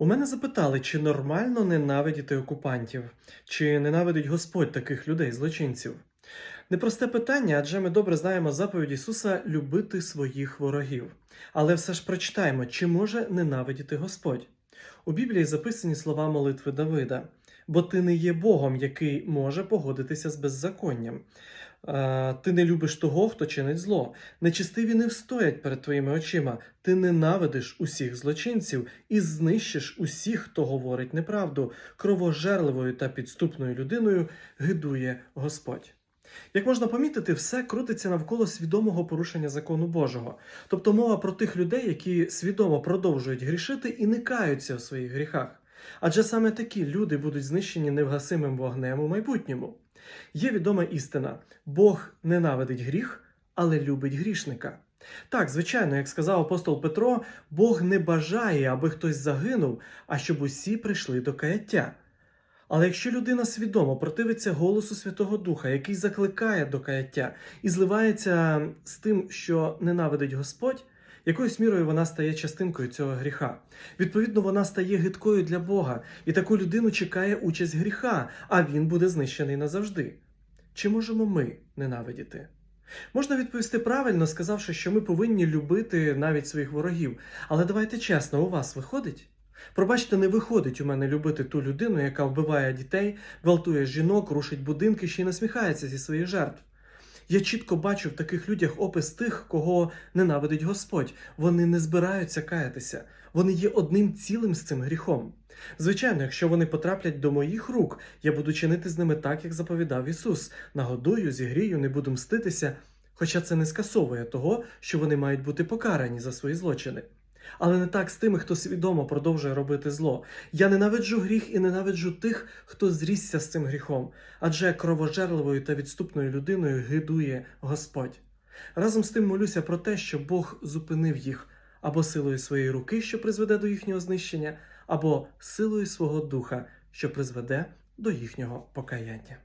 У мене запитали, чи нормально ненавидіти окупантів, чи ненавидить Господь таких людей, злочинців. Непросте питання, адже ми добре знаємо заповідь Ісуса любити своїх ворогів. Але все ж прочитаємо, чи може ненавидіти Господь. У Біблії записані слова молитви Давида: бо ти не є Богом, який може погодитися з беззаконням. Е, Ти не любиш того, хто чинить зло. Нечистиві не встоять перед твоїми очима. Ти ненавидиш усіх злочинців і знищиш усіх, хто говорить неправду. Кровожерливою та підступною людиною гидує Господь. Як можна помітити, все крутиться навколо свідомого порушення закону Божого. Тобто мова про тих людей, які свідомо продовжують грішити і не каються у своїх гріхах. Адже саме такі люди будуть знищені невгасимим вогнем у майбутньому. Є відома істина: Бог ненавидить гріх, але любить грішника. Так, звичайно, як сказав апостол Петро, Бог не бажає, аби хтось загинув, а щоб усі прийшли до каяття. Але якщо людина свідомо противиться голосу Святого Духа, який закликає до каяття і зливається з тим, що ненавидить Господь, якоюсь мірою вона стає частинкою цього гріха. Відповідно, вона стає гидкою для Бога, і таку людину чекає участь гріха, а він буде знищений назавжди. Чи можемо ми ненавидіти? Можна відповісти правильно, сказавши, що ми повинні любити навіть своїх ворогів. Але давайте чесно, у вас виходить? Пробачте, не виходить у мене любити ту людину, яка вбиває дітей, гвалтує жінок, рушить будинки ще й насміхається зі своїх жертв. Я чітко бачу в таких людях опис тих, кого ненавидить Господь. Вони не збираються каятися, вони є одним цілим з цим гріхом. Звичайно, якщо вони потраплять до моїх рук, я буду чинити з ними так, як заповідав Ісус. Нагодую, зігрію, не буду мститися. Хоча це не скасовує того, що вони мають бути покарані за свої злочини. Але не так з тими, хто свідомо продовжує робити зло. Я ненавиджу гріх і ненавиджу тих, хто зрісся з цим гріхом, адже кровожерливою та відступною людиною гидує Господь. Разом з тим молюся про те, що Бог зупинив їх або силою своєї руки, що призведе до їхнього знищення, або силою свого духа, що призведе до їхнього покаяння.